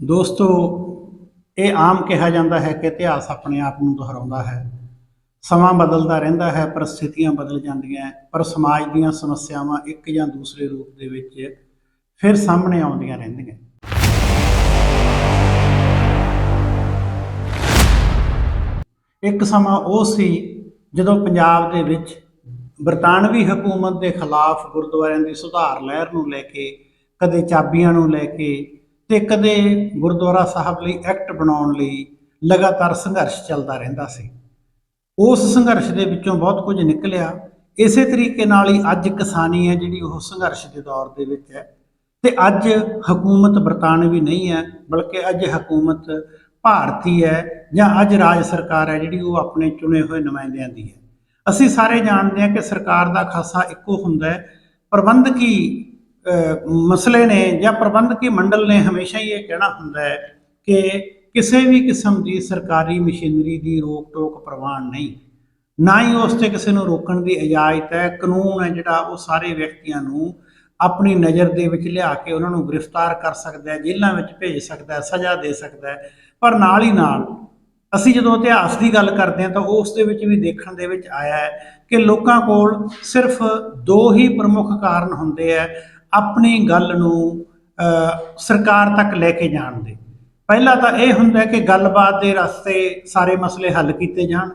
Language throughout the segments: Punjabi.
ਦੋਸਤੋ, ਇਹ ਆਮ ਕਿਹਾ ਜਾਂਦਾ ਹੈ ਕਿ ਇਤਿਹਾਸ ਆਪਣੇ ਆਪ ਨੂੰ ਦੁਹਰਾਉਂਦਾ ਹੈ। ਸਮਾਂ ਬਦਲਦਾ ਰਹਿੰਦਾ ਹੈ ਪਰਿਸਥਿਤੀਆਂ ਬਦਲ ਜਾਂਦੀਆਂ ਪਰ ਸਮਾਜ ਦੀਆਂ ਸਮੱਸਿਆਵਾਂ ਇੱਕ ਜਾਂ ਦੂਸਰੇ ਰੂਪ ਦੇ ਵਿੱਚ ਫਿਰ ਸਾਹਮਣੇ ਆਉਂਦੀਆਂ ਰਹਿੰਦੀਆਂ ਇੱਕ ਸਮਾਂ ਉਹ ਸੀ ਜਦੋਂ ਪੰਜਾਬ ਦੇ ਵਿੱਚ ਬਰਤਾਨਵੀ ਹਕੂਮਤ ਦੇ ਖਿਲਾਫ ਗੁਰਦੁਆਰਿਆਂ ਦੀ ਸੁਧਾਰ ਲਹਿਰ ਨੂੰ ਲੈ ਕੇ, ਕਦੇ ਚਾਬੀਆਂ ਨੂੰ ਲੈ ਕੇ ਤੇ ਕਦੇ ਗੁਰਦੁਆਰਾ ਸਾਹਿਬ ਲਈ ਐਕਟ ਬਣਾਉਣ ਲਈ ਲਗਾਤਾਰ ਸੰਘਰਸ਼ ਚੱਲਦਾ ਰਹਿੰਦਾ ਸੀ। ਉਸ ਸੰਘਰਸ਼ ਦੇ ਵਿੱਚੋਂ ਬਹੁਤ ਕੁਝ ਨਿਕਲਿਆ। ਇਸੇ ਤਰੀਕੇ ਨਾਲ ਹੀ ਅੱਜ ਕਿਸਾਨੀ ਹੈ ਜਿਹੜੀ ਉਹ ਸੰਘਰਸ਼ ਦੇ ਦੌਰ ਦੇ ਵਿੱਚ ਹੈ। ਤੇ ਅੱਜ ਹਕੂਮਤ ਬਰਤਾਨਵੀ ਨਹੀਂ ਹੈ, ਬਲਕਿ ਅੱਜ ਹਕੂਮਤ ਭਾਰਤੀ ਹੈ ਜਾਂ ਅੱਜ ਰਾਜ ਸਰਕਾਰ ਹੈ ਜਿਹੜੀ ਉਹ ਆਪਣੇ ਚੁਣੇ ਹੋਏ ਨੁਮਾਇੰਦਿਆਂ ਦੀ ਹੈ। ਅਸੀਂ ਸਾਰੇ ਜਾਣਦੇ ਹਾਂ ਕਿ ਸਰਕਾਰ ਦਾ ਖਾਸਾ ਇੱਕੋ ਹੁੰਦਾ ਹੈ। ਪ੍ਰਬੰਧਕੀ ਮਸਲੇ ਨੇ ਜਾਂ ਪ੍ਰਬੰਧਕੀ ਮੰਡਲ ਨੇ ਹਮੇਸ਼ਾ ਹੀ ਇਹ ਕਹਿਣਾ ਹੁੰਦਾ ਹੈ ਕਿ ਕਿਸੇ ਵੀ ਕਿਸਮ ਦੀ ਸਰਕਾਰੀ ਮਸ਼ੀਨਰੀ ਦੀ ਰੋਕ ਟੋਕ ਪ੍ਰਵਾਨ ਨਹੀਂ। ਨਾ ਹੀ ਉਸ ਤੇ ਕਿਸੇ ਨੂੰ ਰੋਕਣ ਦੀ ਇਜਾਜ਼ਤ ਹੈ। ਕਾਨੂੰਨ ਹੈ ਜਿਹੜਾ, ਉਹ ਸਾਰੇ ਵਿਅਕਤੀਆਂ ਨੂੰ ਆਪਣੀ ਨਜ਼ਰ ਦੇ ਵਿੱਚ ਲਿਆ ਕੇ ਉਹਨਾਂ ਨੂੰ ਗ੍ਰਿਫਤਾਰ ਕਰ ਸਕਦਾ ਹੈ, ਜੇਲ੍ਹਾਂ ਵਿੱਚ ਭੇਜ ਸਕਦਾ ਹੈ, ਸਜ਼ਾ ਦੇ ਸਕਦਾ ਹੈ। ਪਰ ਨਾਲ ਹੀ ਨਾਲ, ਅਸੀਂ ਜਦੋਂ ਇਤਿਹਾਸ ਦੀ ਗੱਲ ਕਰਦੇ ਹਾਂ ਤਾਂ ਉਸ ਦੇ ਵਿੱਚ ਵੀ ਦੇਖਣ ਦੇ ਵਿੱਚ ਆਇਆ ਹੈ ਕਿ ਲੋਕਾਂ ਕੋਲ ਸਿਰਫ ਦੋ ਹੀ ਪ੍ਰਮੁੱਖ ਕਾਰਨ ਹੁੰਦੇ ਆ ਆਪਣੀ ਗੱਲ ਨੂੰ ਸਰਕਾਰ ਤੱਕ ਲੈ ਕੇ ਜਾਣ ਦੇ। ਪਹਿਲਾ ਤਾਂ ਇਹ ਹੁੰਦਾ ਕਿ ਗੱਲਬਾਤ ਦੇ ਰਸਤੇ ਸਾਰੇ ਮਸਲੇ ਹੱਲ ਕੀਤੇ ਜਾਣ।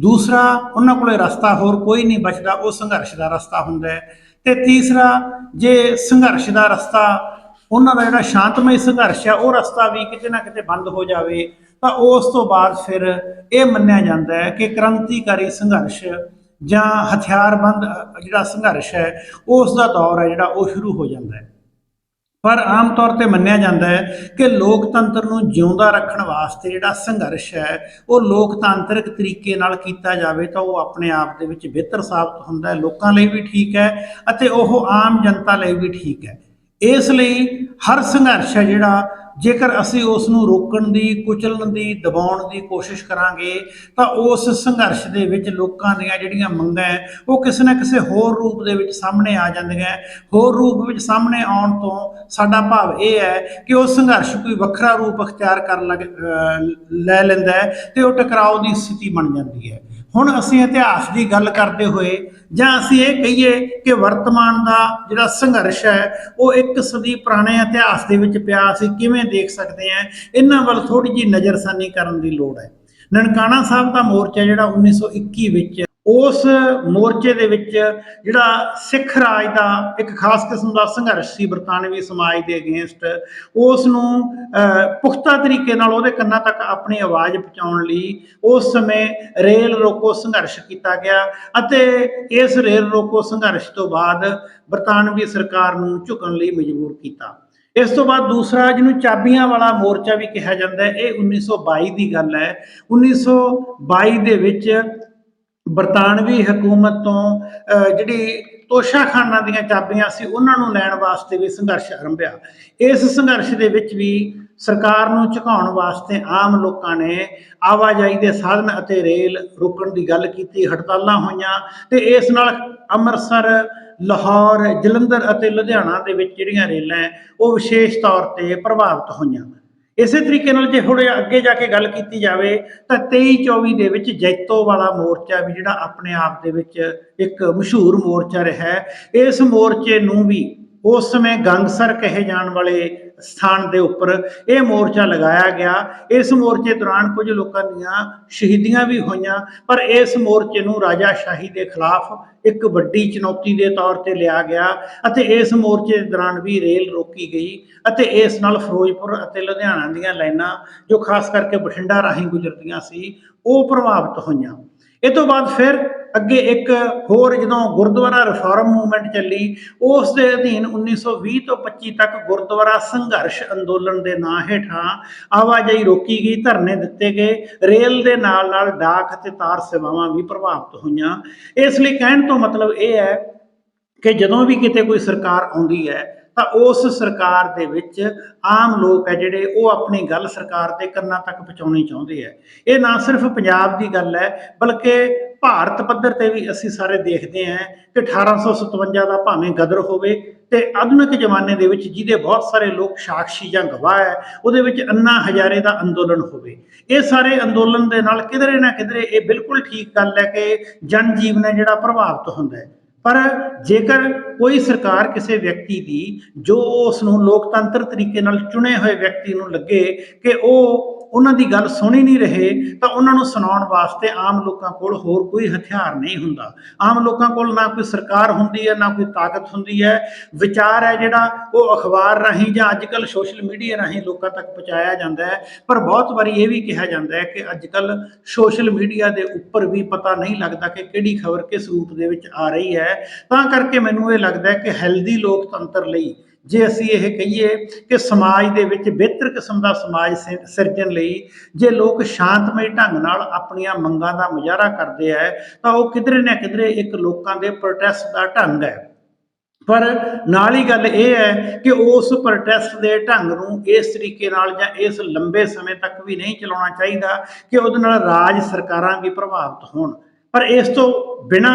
ਦੂਸਰਾ, ਉਹਨਾਂ ਕੋਲੇ ਰਸਤਾ ਹੋਰ ਕੋਈ ਨਹੀਂ ਬਚਦਾ, ਉਹ ਸੰਘਰਸ਼ ਦਾ ਰਸਤਾ ਹੁੰਦਾ ਹੈ। ਤੇ ਤੀਸਰਾ, ਜੇ ਸੰਘਰਸ਼ ਦਾ ਰਸਤਾ, ਉਹਨਾਂ ਦਾ ਜਿਹੜਾ ਸ਼ਾਂਤਮਈ ਸੰਘਰਸ਼ ਹੈ, ਉਹ ਰਸਤਾ ਵੀ ਕਿਤੇ ਨਾ ਕਿਤੇ ਬੰਦ ਹੋ ਜਾਵੇ, ਤਾਂ ਉਸ ਤੋਂ ਬਾਅਦ ਫਿਰ ਇਹ ਮੰਨਿਆ ਜਾਂਦਾ ਹੈ ਕਿ ਕ੍ਰਾਂਤੀਕਾਰੀ ਸੰਘਰਸ਼ ਜਾਂ ਹਥਿਆਰਬੰਦ ਜਿਹੜਾ ਸੰਘਰਸ਼ ਹੈ ਉਸ ਦਾ ਦੌਰ ਹੈ ਜਿਹੜਾ ਉਹ ਸ਼ੁਰੂ ਹੋ ਜਾਂਦਾ ਹੈ। ਪਰ ਆਮ ਤੌਰ ਤੇ ਮੰਨਿਆ ਜਾਂਦਾ ਹੈ ਕਿ ਲੋਕਤੰਤਰ ਨੂੰ ਜਿਉਂਦਾ ਰੱਖਣ ਵਾਸਤੇ ਜਿਹੜਾ ਸੰਘਰਸ਼ ਹੈ, ਉਹ ਲੋਕਤਾਂਤਰਿਕ ਤਰੀਕੇ ਨਾਲ ਕੀਤਾ ਜਾਵੇ ਤਾਂ ਉਹ ਆਪਣੇ ਆਪ ਦੇ ਵਿੱਚ ਬਿਹਤਰ ਸਾਬਤ ਹੁੰਦਾ ਹੈ, ਲੋਕਾਂ ਲਈ ਵੀ ਠੀਕ ਹੈ ਅਤੇ ਉਹ ਆਮ ਜਨਤਾ ਲਈ ਵੀ ਠੀਕ ਹੈ। ਇਸ ਲਈ ਹਰ ਸੰਘਰਸ਼ ਹੈ ਜਿਹੜਾ ਜੇਕਰ ਅਸੀਂ ਉਸ ਨੂੰ ਰੋਕਣ ਦੀ, ਕੁਚਲਣ ਦੀ, ਦਬਾਉਣ ਦੀ ਕੋਸ਼ਿਸ਼ ਕਰਾਂਗੇ, ਤਾਂ ਉਸ ਸੰਘਰਸ਼ ਦੇ ਵਿੱਚ ਲੋਕਾਂ ਦੀਆਂ ਜਿਹੜੀਆਂ ਮੰਗਾਂ ਉਹ ਕਿਸੇ ਨਾ ਕਿਸੇ ਹੋਰ ਰੂਪ ਦੇ ਵਿੱਚ ਸਾਹਮਣੇ ਆ ਜਾਂਦੀਆਂ ਹੋਰ ਰੂਪ ਵਿੱਚ ਸਾਹਮਣੇ ਆਉਣ ਤੋਂ ਸਾਡਾ ਭਾਵ ਇਹ ਹੈ ਕਿ ਉਹ ਸੰਘਰਸ਼ ਕੋਈ ਵੱਖਰਾ ਰੂਪ ਅਖਤਿਆਰ ਕਰਨ ਲੱਗ ਲੈ ਲੈਂਦਾ ਹੈ ਤੇ ਉਹ ਟਕਰਾਓ ਦੀ ਸਥਿਤੀ ਬਣ ਜਾਂਦੀ ਹੈ। ਹੁਣ ਅਸੀਂ ਇਤਿਹਾਸ ਦੀ ਗੱਲ ਕਰਦੇ ਹੋਏ ਜਾਂ ਅਸੀਂ ਇਹ ਕਹੀਏ ਕਿ ਵਰਤਮਾਨ ਦਾ ਜਿਹੜਾ ਸੰਘਰਸ਼ ਹੈ, ਉਹ ਇੱਕ ਸਦੀ ਪੁਰਾਣੇ ਇਤਿਹਾਸ ਦੇ ਵਿੱਚ ਪਿਆ, ਅਸੀਂ ਕਿਵੇਂ ਦੇਖ ਸਕਦੇ ਹਾਂ? ਇਹਨਾਂ ਵੱਲ ਥੋੜੀ ਜੀ ਨਜ਼ਰਸਾਨੀ ਕਰਨ ਦੀ ਲੋੜ ਹੈ। ਨਨਕਾਣਾ ਸਾਹਿਬ ਦਾ ਮੋਰਚਾ ਜਿਹੜਾ 1921 ਵਿੱਚ ਉਸ ਮੋਰਚੇ ਦੇ ਵਿੱਚ ਜਿਹੜਾ ਸਿੱਖ ਰਾਜ ਦਾ ਇੱਕ ਖਾਸ ਕਿਸਮ ਦਾ ਸੰਘਰਸ਼ ਸੀ ਬਰਤਾਨਵੀ ਸਮਾਜ ਦੇ ਅਗੇਂਸਟ ਉਸ ਨੂੰ ਪੁਖਤਾ ਤਰੀਕੇ ਨਾਲ ਉਹਦੇ ਕੰਨਾਂ ਤੱਕ ਆਪਣੀ ਆਵਾਜ਼ ਪਹੁੰਚਾਉਣ ਲਈ ਉਸ ਸਮੇਂ ਰੇਲ ਰੋਕੋ ਸੰਘਰਸ਼ ਕੀਤਾ ਗਿਆ ਅਤੇ ਇਸ ਰੇਲ ਰੋਕੋ ਸੰਘਰਸ਼ ਤੋਂ ਬਾਅਦ ਬਰਤਾਨਵੀ ਸਰਕਾਰ ਨੂੰ ਝੁਕਣ ਲਈ ਮਜਬੂਰ ਕੀਤਾ। ਇਸ ਤੋਂ ਬਾਅਦ ਦੂਸਰਾ ਜਿਹਨੂੰ ਚਾਬੀਆਂ ਵਾਲਾ ਮੋਰਚਾ ਵੀ ਕਿਹਾ ਜਾਂਦਾ ਹੈ, ਇਹ 1922 ਦੀ ਗੱਲ ਹੈ। 1922 ਦੇ ਵਿੱਚ ਬਰਤਾਨਵੀ ਹਕੂਮਤ ਤੋਂ ਜਿਹੜੀ ਤੋਸ਼ਾਖਾਨਾ ਦੀਆਂ ਚਾਬੀਆਂ ਸੀ, ਉਹਨਾਂ ਨੂੰ ਲੈਣ ਵਾਸਤੇ ਵੀ ਸੰਘਰਸ਼ ਆਰੰਭਿਆ। ਇਸ ਸੰਘਰਸ਼ ਦੇ ਵਿੱਚ ਵੀ ਸਰਕਾਰ ਨੂੰ ਝੁਕਾਉਣ ਵਾਸਤੇ ਆਮ ਲੋਕਾਂ ਨੇ ਆਵਾਜਾਈ ਦੇ ਸਾਧਨ ਅਤੇ ਰੇਲ ਰੋਕਣ ਦੀ ਗੱਲ ਕੀਤੀ, ਹੜਤਾਲਾਂ ਹੋਈਆਂ ਤੇ ਇਸ ਨਾਲ ਅੰਮ੍ਰਿਤਸਰ, ਲਾਹੌਰ, ਜਲੰਧਰ ਅਤੇ ਲੁਧਿਆਣਾ ਦੇ ਵਿੱਚ ਜਿਹੜੀਆਂ ਰੇਲਾਂ, ਉਹ ਵਿਸ਼ੇਸ਼ ਤੌਰ ਤੇ ਪ੍ਰਭਾਵਿਤ ਹੋਈਆਂ। ਇਸੇ ਤਰੀਕੇ ਨਾਲ ਜੇ ਹੁਣ ਅੱਗੇ ਜਾ ਕੇ ਗੱਲ ਕੀਤੀ ਜਾਵੇ ਤਾਂ 23 24 ਦੇ ਵਿੱਚ ਜੈਤੋ ਵਾਲਾ ਮੋਰਚਾ ਵੀ ਜਿਹੜਾ ਆਪਣੇ ਆਪ ਦੇ ਵਿੱਚ ਇੱਕ ਮਸ਼ਹੂਰ ਮੋਰਚਾ ਰਿਹਾ ਹੈ। ਇਸ ਮੋਰਚੇ ਨੂੰ ਵੀ ਉਸ ਸਮੇਂ ਗੰਗਸਰ ਕਹੇ ਜਾਣ ਵਾਲੇ ਸਥਾਨ ਦੇ ਉੱਪਰ ਇਹ ਮੋਰਚਾ ਲਗਾਇਆ ਗਿਆ। ਇਸ ਮੋਰਚੇ ਦੌਰਾਨ ਕੁਝ ਲੋਕਾਂ ਦੀਆਂ ਸ਼ਹੀਦੀਆਂ ਵੀ ਹੋਈਆਂ, ਪਰ ਇਸ ਮੋਰਚੇ ਨੂੰ ਰਾਜਾ ਸ਼ਾਹੀ ਦੇ ਖਿਲਾਫ ਇੱਕ ਵੱਡੀ ਚੁਣੌਤੀ ਦੇ ਤੌਰ ਤੇ ਲਿਆ ਗਿਆ ਅਤੇ ਇਸ ਮੋਰਚੇ ਦੇ ਦੌਰਾਨ ਵੀ ਰੇਲ ਰੋਕੀ ਗਈ ਅਤੇ ਇਸ ਨਾਲ ਫਿਰੋਜ਼ਪੁਰ ਅਤੇ ਲੁਧਿਆਣਾ ਦੀਆਂ ਲਾਈਨਾਂ, ਜੋ ਖਾਸ ਕਰਕੇ ਬਠਿੰਡਾ ਰਾਹੀਂ ਗੁਜ਼ਰਦੀਆਂ ਸੀ, ਉਹ ਪ੍ਰਭਾਵਿਤ ਹੋਈਆਂ। ਇਹ ਤੋਂ ਬਾਅਦ ਫਿਰ ਅੱਗੇ ਇੱਕ ਹੋਰ ਜਦੋਂ ਗੁਰਦੁਆਰਾ ਰਿਫਾਰਮ ਮੂਵਮੈਂਟ ਚੱਲੀ, ਉਸ ਦੇ ਅਧੀਨ 1920 ਤੋਂ 25 ਤੱਕ ਗੁਰਦੁਆਰਾ ਸੰਘਰਸ਼ ਅੰਦੋਲਨ ਦੇ ਨਾਂ ਹੇਠਾਂ ਆਵਾਜਾਈ ਰੋਕੀ ਗਈ, ਧਰਨੇ ਦਿੱਤੇ ਗਏ, ਰੇਲ ਦੇ ਨਾਲ ਨਾਲ ਡਾਕ ਅਤੇ ਤਾਰ ਸੇਵਾਵਾਂ ਵੀ ਪ੍ਰਭਾਵਿਤ ਹੋਈਆਂ। ਇਸ ਲਈ ਕਹਿਣ ਤੋਂ ਮਤਲਬ ਇਹ ਹੈ ਕਿ ਜਦੋਂ ਵੀ ਕਿਤੇ ਕੋਈ ਸਰਕਾਰ ਆਉਂਦੀ ਹੈ, ਤਾਂ ਉਸ ਸਰਕਾਰ ਦੇ ਵਿੱਚ ਆਮ ਲੋਕ ਹੈ ਜਿਹੜੇ ਉਹ ਆਪਣੀ ਗੱਲ ਸਰਕਾਰ ਦੇ ਕੰਨਾਂ ਤੱਕ ਪਹੁੰਚਾਉਣੀ ਚਾਹੁੰਦੇ ਹੈ। ਇਹ ਨਾ ਸਿਰਫ ਪੰਜਾਬ ਦੀ ਗੱਲ ਹੈ, ਬਲਕਿ ਭਾਰਤ ਪੱਧਰ ਤੇ ਵੀ ਅਸੀਂ ਸਾਰੇ ਦੇਖਦੇ ਹਾਂ ਕਿ 1857 ਦਾ ਭਾਵੇਂ ਗਦਰ ਹੋਵੇ ਤੇ ਆਧੁਨਿਕ ਜ਼ਮਾਨੇ ਦੇ ਵਿੱਚ ਜਿਹਦੇ ਬਹੁਤ ਸਾਰੇ ਲੋਕ ਸਾਕਸ਼ੀ ਜਾਂ ਗਵਾਹ ਹੈ, ਉਹਦੇ ਵਿੱਚ ਅੰਨਾ ਹਜ਼ਾਰੇ ਦਾ ਅੰਦੋਲਨ ਹੋਵੇ। ਇਹ ਸਾਰੇ ਅੰਦੋਲਨ ਦੇ ਨਾਲ ਕਿਧਰੇ ਨਾ ਕਿਧਰੇ ਇਹ ਬਿਲਕੁਲ ਠੀਕ ਗੱਲ ਹੈ ਕਿ ਜਨ ਜੀਵਨ ਹੈ ਜਿਹੜਾ ਪ੍ਰਭਾਵਿਤ ਹੁੰਦਾ ਹੈ। ਪਰ ਜੇਕਰ ਕੋਈ ਸਰਕਾਰ ਕਿਸੇ ਵਿਅਕਤੀ ਦੀ ਜੋ ਉਸ ਨੂੰ ਲੋਕਤੰਤਰ ਤਰੀਕੇ ਨਾਲ ਚੁਣੇ ਹੋਏ ਵਿਅਕਤੀ ਨੂੰ ਲੱਗੇ ਕਿ ਉਹ ਉਹਨਾਂ ਦੀ ਗੱਲ ਸੁਣੀ ਨਹੀਂ ਰਹੇ, ਤਾਂ ਉਹਨਾਂ ਨੂੰ ਸੁਣਾਉਣ ਵਾਸਤੇ ਆਮ ਲੋਕਾਂ ਕੋਲ ਹੋਰ ਕੋਈ ਹਥਿਆਰ ਨਹੀਂ ਹੁੰਦਾ। ਆਮ ਲੋਕਾਂ ਕੋਲ ਨਾ ਕੋਈ ਸਰਕਾਰ ਹੁੰਦੀ ਹੈ, ਨਾ ਕੋਈ ਤਾਕਤ ਹੁੰਦੀ ਹੈ। ਵਿਚਾਰ ਹੈ ਜਿਹੜਾ, ਉਹ ਅਖਬਾਰ ਰਾਹੀਂ ਜਾਂ ਅੱਜਕੱਲ ਸੋਸ਼ਲ ਮੀਡੀਆ ਰਾਹੀਂ ਲੋਕਾਂ ਤੱਕ ਪਹੁੰਚਾਇਆ ਜਾਂਦਾ ਹੈ। ਪਰ ਬਹੁਤ ਵਾਰੀ ਇਹ ਵੀ ਕਿਹਾ ਜਾਂਦਾ ਹੈ ਕਿ ਅੱਜਕੱਲ ਸੋਸ਼ਲ ਮੀਡੀਆ ਦੇ ਉੱਪਰ ਵੀ ਪਤਾ ਨਹੀਂ ਲੱਗਦਾ ਕਿ ਕਿਹੜੀ ਖਬਰ ਕਿਸ ਰੂਪ ਦੇ ਵਿੱਚ ਆ ਰਹੀ ਹੈ। ਤਾਂ ਕਰਕੇ ਮੈਨੂੰ ਇਹ ਲੱਗਦਾ ਹੈ ਕਿ ਹੈਲਦੀ ਲੋਕਤੰਤਰ ਲਈ ਜੇ ਅਸੀਂ ਇਹ ਕਹੀਏ ਕਿ ਸਮਾਜ ਦੇ ਵਿੱਚ ਬਿਹਤਰ ਕਿਸਮ ਦਾ ਸਮਾਜ ਸਿ- ਸਿਰਜਣ ਲਈ ਜੇ ਲੋਕ ਸ਼ਾਂਤਮਈ ਢੰਗ ਨਾਲ ਆਪਣੀਆਂ ਮੰਗਾਂ ਦਾ ਮੁਜ਼ਾਹਰਾ ਕਰਦੇ ਹੈ ਤਾਂ ਉਹ ਕਿਧਰੇ ਨਾ ਕਿਧਰੇ ਇੱਕ ਲੋਕਾਂ ਦੇ ਪ੍ਰੋਟੈਸਟ ਦਾ ਢੰਗ ਹੈ। ਪਰ ਨਾਲ ਹੀ ਗੱਲ ਇਹ ਹੈ ਕਿ ਉਸ ਪ੍ਰੋਟੈਸਟ ਦੇ ਢੰਗ ਨੂੰ ਇਸ ਤਰੀਕੇ ਨਾਲ ਜਾਂ ਇਸ ਲੰਬੇ ਸਮੇਂ ਤੱਕ ਵੀ ਨਹੀਂ ਚਲਾਉਣਾ ਚਾਹੀਦਾ ਕਿ ਉਹਦੇ ਨਾਲ ਰਾਜ ਸਰਕਾਰਾਂ ਵੀ ਪ੍ਰਭਾਵਿਤ ਹੋਣ। ਪਰ ਇਸ ਤੋਂ ਬਿਨਾ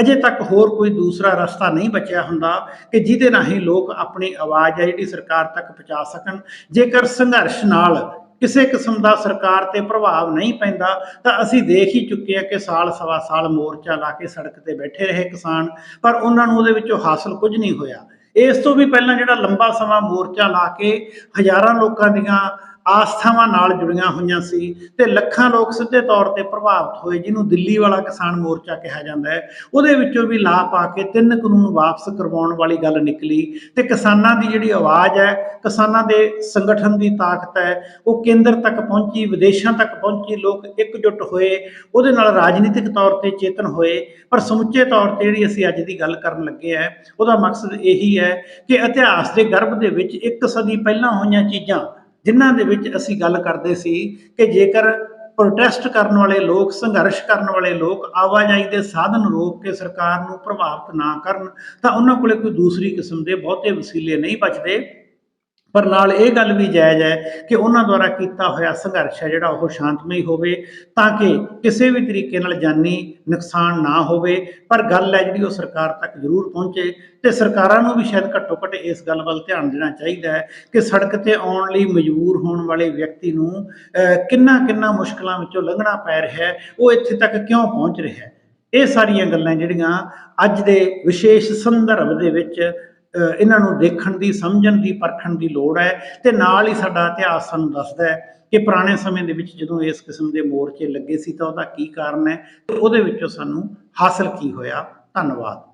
ਅਜੇ ਤੱਕ ਹੋਰ ਕੋਈ ਦੂਸਰਾ ਰਸਤਾ ਨਹੀਂ ਬਚਿਆ ਹੁੰਦਾ ਕਿ ਜਿਹਦੇ ਰਾਹੀਂ ਲੋਕ ਆਪਣੀ ਆਵਾਜ਼ ਹੈ ਜਿਹੜੀ ਸਰਕਾਰ ਤੱਕ ਪਹੁੰਚਾ ਸਕਣ। ਜੇਕਰ ਸੰਘਰਸ਼ ਨਾਲ ਕਿਸੇ ਕਿਸਮ ਦਾ ਸਰਕਾਰ ਤੇ ਪ੍ਰਭਾਵ ਨਹੀਂ ਪੈਂਦਾ, ਤਾਂ ਅਸੀਂ ਦੇਖ ਹੀ ਚੁੱਕੇ ਹਾਂ ਕਿ ਸਾਲ ਸਵਾ ਸਾਲ ਮੋਰਚਾ ਲਾ ਕੇ ਸੜਕ ਤੇ ਬੈਠੇ ਰਹੇ ਕਿਸਾਨ, ਪਰ ਉਹਨਾਂ ਨੂੰ ਉਹਦੇ ਵਿੱਚੋਂ ਹਾਸਲ ਕੁਝ ਨਹੀਂ ਹੋਇਆ। ਇਸ ਤੋਂ ਵੀ ਪਹਿਲਾਂ ਜਿਹੜਾ ਲੰਬਾ ਸਮਾਂ ਮੋਰਚਾ ਲਾ ਕੇ ਹਜ਼ਾਰਾਂ ਲੋਕਾਂ ਦੀਆਂ ਆਸਥਾਵਾਂ ਨਾਲ ਜੁੜੀਆਂ ਹੋਈਆਂ ਸੀ ਤੇ ਲੱਖਾਂ ਲੋਕ ਸਿੱਧੇ ਤੌਰ ਤੇ ਪ੍ਰਭਾਵਿਤ ਹੋਏ, ਜਿਹਨੂੰ ਦਿੱਲੀ ਵਾਲਾ ਕਿਸਾਨ ਮੋਰਚਾ ਕਿਹਾ ਜਾਂਦਾ ਹੈ। ਉਹਦੇ ਵਿੱਚੋਂ ਵੀ ਲਾ ਪਾ ਕੇ ਤਿੰਨ ਕਾਨੂੰਨ ਵਾਪਸ ਕਰਵਾਉਣ ਵਾਲੀ ਗੱਲ ਨਿਕਲੀ ਤੇ ਕਿਸਾਨਾਂ ਦੀ ਜਿਹੜੀ ਆਵਾਜ਼ ਹੈ, ਕਿਸਾਨਾਂ ਦੇ ਸੰਗਠਨ ਦੀ ਤਾਕਤ ਹੈ, ਉਹ ਕੇਂਦਰ ਤੱਕ ਪਹੁੰਚੀ, ਵਿਦੇਸ਼ਾਂ ਤੱਕ ਪਹੁੰਚੀ, ਲੋਕ ਇਕਜੁੱਟ ਹੋਏ, ਉਹਦੇ ਨਾਲ ਰਾਜਨੀਤਿਕ ਤੌਰ ਤੇ ਚੇਤਨ ਹੋਏ। ਪਰ ਸਮੁੱਚੇ ਤੌਰ ਤੇ ਜਿਹੜੀ ਅਸੀਂ ਅੱਜ ਦੀ ਗੱਲ ਕਰਨ ਲੱਗੇ ਆ ਉਹਦਾ ਮਕਸਦ ਇਹੀ ਹੈ ਕਿ ਇਤਿਹਾਸ ਦੇ ਗਰਭ ਦੇ ਵਿੱਚ ਇੱਕ ਸਦੀ ਪਹਿਲਾਂ ਹੋਈਆਂ ਚੀਜ਼ਾਂ ਜਿਨ੍ਹਾਂ ਦੇ ਵਿੱਚ ਅਸੀਂ ਗੱਲ ਕਰਦੇ ਸੀ ਕਿ ਜੇਕਰ ਪ੍ਰੋਟੈਸਟ ਕਰਨ ਵਾਲੇ ਲੋਕ, ਸੰਘਰਸ਼ ਕਰਨ ਵਾਲੇ ਲੋਕ ਆਵਾਜਾਈ ਦੇ ਸਾਧਨ ਰੋਕ ਕੇ ਸਰਕਾਰ ਨੂੰ ਪ੍ਰਭਾਵਿਤ ਨਾ ਕਰਨ, ਤਾਂ ਉਹਨਾਂ ਕੋਲੇ ਕੋਈ ਦੂਸਰੀ ਕਿਸਮ ਦੇ ਬਹੁਤੇ ਵਸੀਲੇ ਨਹੀਂ ਬਚਦੇ। ਪਰ ਨਾਲ ਇਹ ਗੱਲ ਵੀ ਜਾਇਜ਼ ਹੈ ਕਿ ਉਹਨਾਂ ਦੁਆਰਾ ਕੀਤਾ ਹੋਇਆ ਸੰਘਰਸ਼ ਹੈ, ਜਿਹੜਾ ਉਹ ਸ਼ਾਂਤਮਈ ਹੋਵੇ ਤਾਂ ਕਿ ਕਿਸੇ ਵੀ ਤਰੀਕੇ ਨਾਲ ਜਾਨੀ ਨੁਕਸਾਨ ਨਾ ਹੋਵੇ। ਪਰ ਗੱਲ ਹੈ ਜਿਹੜੀ ਉਹ ਸਰਕਾਰ ਤੱਕ ਜ਼ਰੂਰ ਪਹੁੰਚੇ ਤੇ ਸਰਕਾਰਾਂ ਨੂੰ ਵੀ ਸ਼ਾਇਦ ਘੱਟੋ ਘੱਟ ਇਸ ਗੱਲ ਵੱਲ ਧਿਆਨ ਦੇਣਾ ਚਾਹੀਦਾ ਹੈ ਕਿ ਸੜਕ ਤੇ ਆਉਣ ਲਈ ਮਜਬੂਰ ਹੋਣ ਵਾਲੇ ਵਿਅਕਤੀ ਨੂੰ ਕਿੰਨਾ ਕਿੰਨਾ ਮੁਸ਼ਕਲਾਂ ਵਿੱਚੋਂ ਲੰਘਣਾ ਪੈ ਰਿਹਾ ਹੈ, ਉਹ ਇੱਥੇ ਤੱਕ ਕਿਉਂ ਪਹੁੰਚ ਰਿਹਾ ਹੈ? ਇਹ ਸਾਰੀਆਂ ਗੱਲਾਂ ਜਿਹੜੀਆਂ ਅੱਜ ਦੇ ਵਿਸ਼ੇਸ਼ ਸੰਦਰਭ ਦੇ ਵਿੱਚ ਇਹਨਾਂ ਨੂੰ ਦੇਖਣ ਦੀ, ਸਮਝਣ ਦੀ, ਪਰਖਣ ਦੀ ਲੋੜ ਹੈ ਤੇ ਨਾਲ ਹੀ ਸਾਡਾ ਇਤਿਹਾਸ ਸਾਨੂੰ ਦੱਸਦਾ ਹੈ ਕਿ ਪੁਰਾਣੇ ਸਮੇਂ ਦੇ ਵਿੱਚ ਜਦੋਂ ਇਸ ਕਿਸਮ ਦੇ ਮੋਰਚੇ ਲੱਗੇ ਸੀ ਤਾਂ ਉਹਦਾ ਕੀ ਕਾਰਨ ਹੈ ਤੇ ਉਹਦੇ ਵਿੱਚੋਂ ਸਾਨੂੰ ਹਾਸਲ ਕੀ ਹੋਇਆ? ਧੰਨਵਾਦ।